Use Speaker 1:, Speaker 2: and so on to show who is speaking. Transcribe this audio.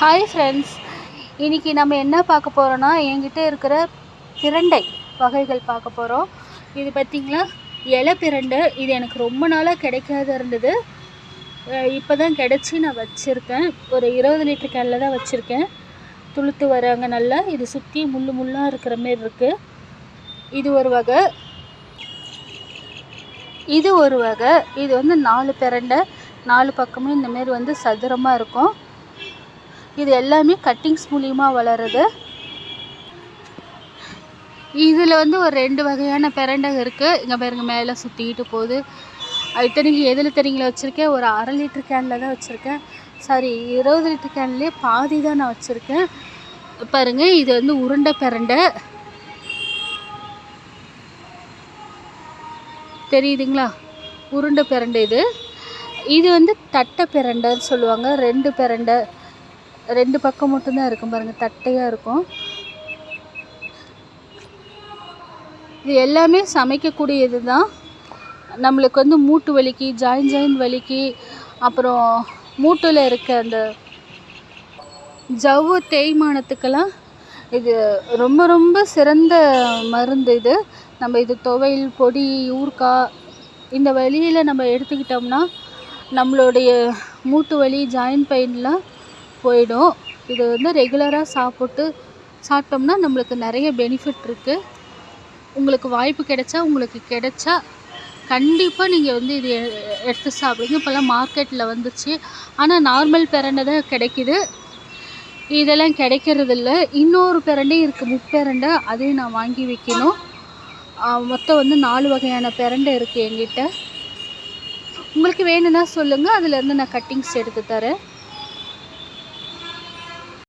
Speaker 1: Hi friends இன்றைக்கி நம்ம என்ன பார்க்க போகிறோன்னா என்கிட்ட இருக்கிற பிரண்டை வகைகள் பார்க்க போகிறோம் இது பார்த்திங்களா? இலை பிரண்டை. இது எனக்கு ரொம்ப நாளாக கிடைக்காத இருந்தது. இப்போ தான் கிடச்சி நான் வச்சுருக்கேன். ஒரு இருபது லிட்டர் கேனில் தான் வச்சுருக்கேன். துளுத்து வராங்க நல்லா. இது சுற்றி முள்ளு முள்ளாக இருக்கிற மாரி இருக்குது இது ஒரு வகை. இது ஒரு வகை. இது வந்து நாலு பிரண்டை. நாலு பக்கமும் இந்த மாரி வந்து சதுரமாக இருக்கும். இது எல்லாமே கட்டிங்ஸ் மூலியமாக வளருது. இதில் வந்து ஒரு ரெண்டு வகையான பிரண்டை இருக்குது இங்கே பாருங்க மேலே சுற்றிக்கிட்டு போகுது. அது இத்தனைக்கு எதில் தெரியுங்களா? வச்சுருக்கேன். ஒரு அரை லிட்டர் கேனில் தான் வச்சுருக்கேன். சாரி இருபது லிட்டர் கேன்லேயே பாதி தான் நான் வச்சுருக்கேன். பாருங்கள் இது வந்து உருண்டை பிரண்டை. தெரியுதுங்களா? உருண்டை பிரண்டை இது. இது வந்து தட்டை பிரண்டைன்னு சொல்லுவாங்க. ரெண்டு பிரண்டை. ரெண்டு பக்கம் மட்டும்தான் இருக்கும் பாருங்கள் தட்டையாக இருக்கும். இது எல்லாமே சமைக்கக்கூடியது தான் நம்மளுக்கு வந்து மூட்டு வலிக்கு ஜாயின் ஜாயின் வலிக்கு அப்புறம் மூட்டில் இருக்க அந்த ஜவ்வு தேய்மானத்துக்கெல்லாம் இது ரொம்ப ரொம்ப சிறந்த மருந்து இது. நம்ம இது துவையல் பொடி ஊறுகாய் இந்த வழியில் நம்ம எடுத்துக்கிட்டோம்னா நம்மளுடைய மூட்டு வலி ஜாயின் பெயின்லாம் போயிடும். இது வந்து ரெகுலராக சாப்பிட்டு சாப்பிட்டோம்னா நம்மளுக்கு நிறைய பெனிஃபிட் இருக்குது உங்களுக்கு வாய்ப்பு கிடைச்சா உங்களுக்கு கிடைச்சா கண்டிப்பாக நீங்கள் வந்து இது எடுத்து சாப்பிடுங்க. இப்போல்லாம் மார்க்கெட்டில் வந்துச்சு. ஆனால் நார்மல் பிரண்டை தான் கிடைக்கிது. இதெல்லாம் கிடைக்கிறதில்ல. இன்னொரு பிரண்டே இருக்குது முப்பெரண்டை. அதையும் நான் வாங்கி வைக்கணும். மொத்தம் வந்து நாலு வகையான பிரண்டை இருக்குது எங்கிட்ட உங்களுக்கு வேணும்னா சொல்லுங்கள் அதுலேருந்து நான் கட்டிங்ஸ் எடுத்து தரேன்.